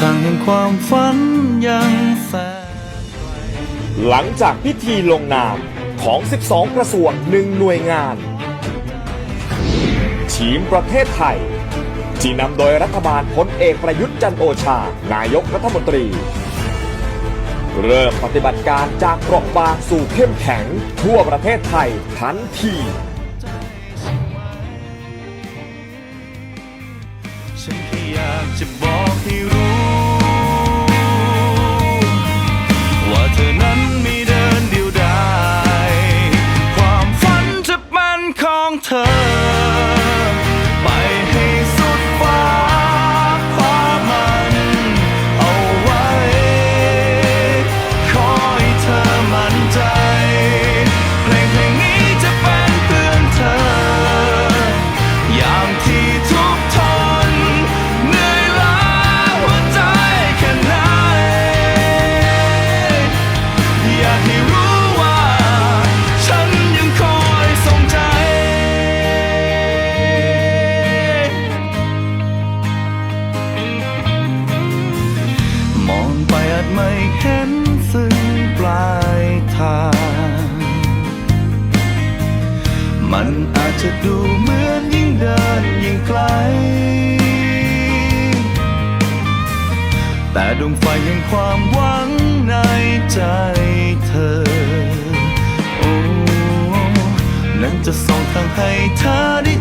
ทางแห่งความฝันยังแสนหลังจากพิธีลงนามของ 12 กระทรวงหนึ่งหน่วยงาน ทีมประเทศไทย ที่นำโดยรัฐบาลพลเอกประยุทธ์จันโอชา นายกรัฐมนตรี เริ่มปฏิบัติการจากเปราะบางสู่เข้มแข็งทั่วประเทศไทยทันที จะบอกให้รู้ ว่าเธอนั้นไม่เดินเดียวดายความฝันจะเป็นของเธอ จะดูเหมือนยิ่งเดินยิ่งไกล แต่ดวงไฟแห่งความหวังในใจเธอ โอ้ นั้นจะส่องทางให้เธอได้